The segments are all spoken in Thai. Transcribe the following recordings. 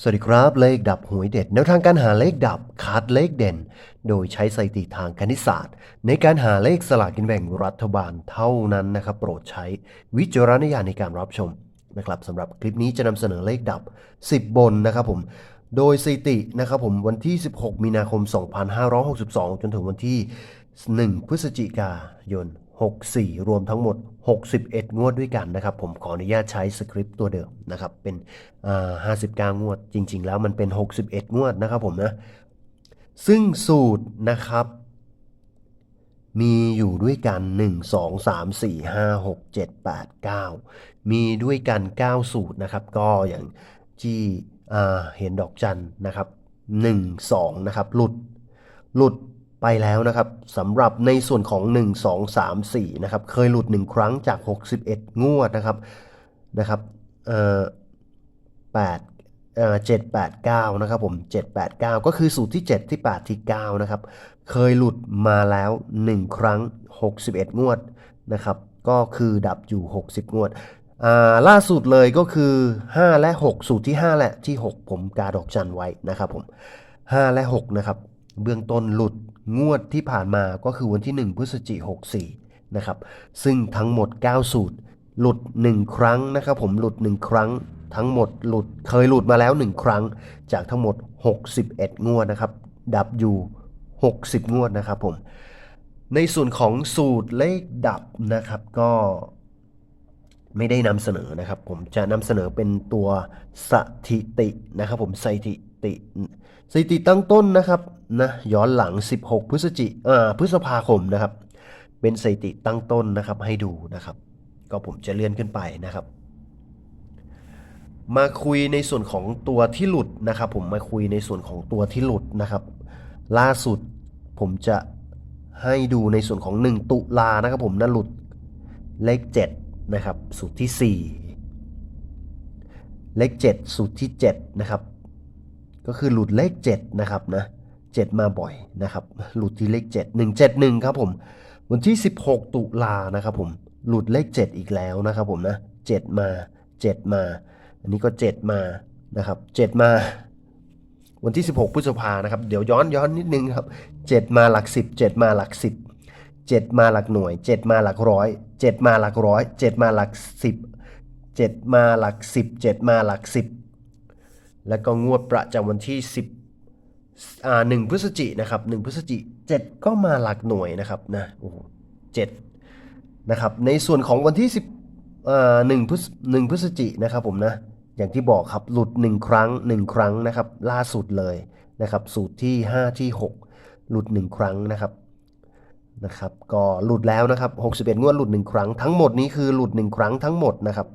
สวัสดีครับเลขดับหวยเด็ดแนวทางการหาเลขดับคัดเลขเด่น โดยใช้สถิติทางคณิตศาสตร์ ในการหาเลขสลากกินแบ่งรัฐบาลเท่านั้นนะครับโปรดใช้วิจารณญาณในการรับชมนะครับสำหรับคลิปนี้จะนำเสนอเลขดับ 10 บนนะครับผมโดยสถิตินะครับผมวันที่ 16 มีนาคม 2562 จนถึงวันที่ 1 พฤศจิกายน 64 รวมทั้งหมด 61 งวดด้วยกันนะครับ ผมขออนุญาตใช้สคริปต์ตัวเดิมนะครับ เป็นอ่า59 งวด จริง ๆ แล้วมันเป็น 61 งวดนะครับผมนะ ซึ่งสูตรนะครับ มีอยู่ด้วยกัน 1 2 3 4 5 6 7 8 9 มีด้วยกัน 9 สูตรนะครับ ก็อย่างที่เห็นดอกจันนะครับ 1 2 นะครับ หลุด หลุด ไปแล้วนะครับสำหรับในส่วนของ 1 2 3 4นะครับเคยหลุด 1 ครั้งจาก 61 งวดนะครับนะครับเอ่อ8เอ่อ7 8 9นะครับผม7 8 9ก็คือสูตรที่7ที่8ที่9นะครับ เคยหลุดมาแล้ว1ครั้ง61งวดนะครับ ก็คือดับอยู่60งวดอ่าล่าสุดเลยก็คือ5และ6สูตรที่5และที่6ผมกาดอกจันไว้นะครับผม5และ6นะครับ เบื้องต้นหลุดงวดที่ผ่านมาก็คือวันที่ 1 พฤศจิกายน64 นะครับ ซึ่งทั้งหมด 9 สูตร หลุด 1 ครั้งนะครับผมหลุด 1 ครั้ง ทั้งหมดหลุดเคยหลุดมาแล้ว 1 ครั้ง จากทั้งหมด 61 งวดนะครับ ดับอยู่ 60 งวดนะครับผม ในส่วนของสูตรเลขดับนะครับก็ไม่ได้นำเสนอนะครับ ผมจะนำเสนอเป็นตัวสถิตินะครับผมสถิติ สถิติตั้งต้นนะครับนะย้อนหลัง 16 พฤศจิอ่อพฤษภาคมนะครับ เป็นสถิติตั้งต้นนะครับให้ดูนะครับ ก็ผมจะเลื่อนขึ้นไปนะครับ มาคุยในส่วนของตัวที่หลุดนะครับ ผมมาคุยในส่วนของตัวที่หลุดนะครับ ล่าสุดผมจะให้ดูในส่วนของ 1 ตุลานะครับ ผมนะหลุดเลข7นะครับสูตรที่ 4 เลข 7 สูตรที่ 7 นะครับ ก็คือหลุดเลข 7 นะครับนะ7มาบ่อยนะครับ หลุดที่เลข 7 171 ครับผม วันที่ 16 ตุลานะครับผม หลุดเลข 7 อีกแล้วนะครับผมนะ 7 มา 7 มา อันนี้ก็ 7 มานะครับ 7 มา วันที่ 16 พฤษภานะครับ เดี๋ยวย้อนย้อนนิดนึงครับ 7 มาหลัก 10 7 มาหลัก 10 7 มาหลักหน่วย 7 มาหลักร้อย 7 มาหลักร้อย 7 มาหลัก 10 7 มาหลัก 10 7 มาหลัก 10 แล้วก็งวดประจำวันที่ 10อ่า1พฤศจินะครับ1พฤศจิ 7 ก็มาหลักหน่วยนะครับนะโอ้โห7นะครับในส่วนของวันที่ 10อ่า1พฤศ1พฤศจินะครับผมนะอย่างที่บอกครับหลุด 1 ครั้ง 1 ครั้งนะครับล่าสุดเลยนะครับสูตรที่ 5 ที่ 6 หลุด 1 ครั้งนะครับนะครับก็หลุดแล้วนะครับ 61 งวดหลุด 1 ครั้งทั้งหมดนี้คือหลุด 1 ครั้งทั้งหมดนะครับ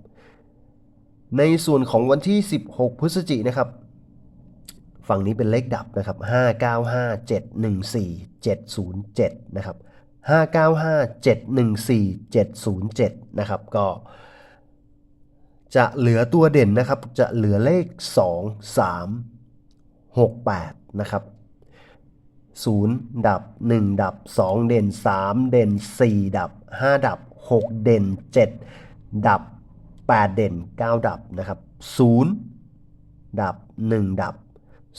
ในส่วนของวันที่ 16 พฤศจินะครับ ฝั่งนี้เป็นเลขดับนะครับ 595 714 707 นะครับ 595 714 707 นะครับ ก็จะเหลือตัวเด่นนะครับ จะเหลือเลข 2 3 6 8 นะครับ 0 ดับ 1 ดับ 2 เด่น 3 เด่น 4 ดับ 5 ดับ 6 เด่น 7 ดับ 8 เด่น 9 ดับนะครับ0ดับ 1 ดับ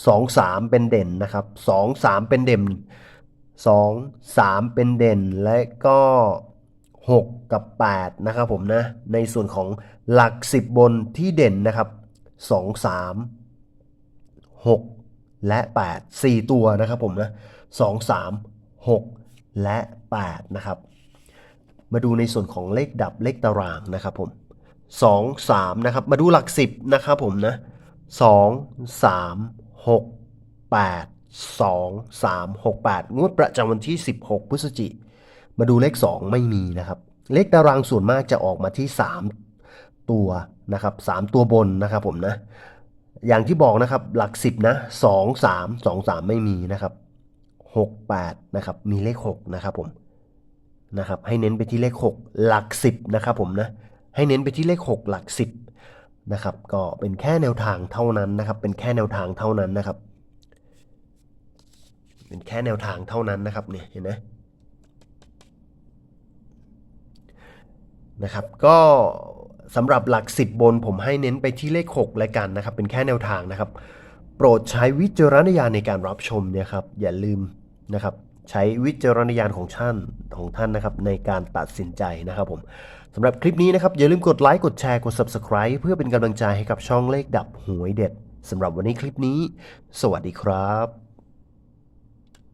2 3 เป็นเด่นนะครับ 2 3 เป็นเด่น 2 3 เป็นเด่นและก็ 6 กับ 8 นะครับผมนะ ในส่วนของหลัก 10 บนที่เด่นนะครับ 2 3 6 และ 8 4 ตัวนะครับผมนะ 2 3 6 และ 8 นะครับ มาดูในส่วนของเลขดับเลขตารางนะครับผม 2 3 นะครับ มาดูหลัก 10 นะครับผมนะ 2 3 6 8 2 3 6 8 งวดประจำวันที่ 16 พฤศจิ มาดูเลข 2 ไม่มีนะครับ เลขตารางส่วนมากจะออกมาที่ 3 ตัวนะครับ 3 ตัวบนนะครับผมนะ อย่างที่บอกนะครับหลัก 10 นะ 2 3 2 3 ไม่มีนะครับ 6 8 นะครับ มีเลข 6 นะครับผมนะครับให้เน้นไปที่เลข 6 หลัก 10 นะครับผมนะ ให้เน้นไปที่เลข 6 หลัก 10นะครับก็เป็นแค่แนวทางเท่านั้นนะครับ เป็นแค่แนวทางเท่านั้นนะครับ เป็นแค่แนวทางเท่านั้นนะครับเนี่ยเห็นไหมนะครับก็สำหรับหลัก 10 บนผมให้เน้นไปที่เลข 6 แล้วกันนะครับ เป็นแค่แนวทางนะครับ โปรดใช้วิจารณญาณในการรับชมเนี่ยครับ อย่าลืมนะครับ ใช้วิจารณญาณของท่านของท่านนะครับในการตัดสินใจนะครับผมสำหรับคลิปนี้นะครับ อย่าลืมกดไลค์กดแชร์กด Subscribe เพื่อเป็นกำลังใจให้กับช่องเลขดับหวยเด็ดสำหรับวันนี้คลิปนี้ สวัสดีครับ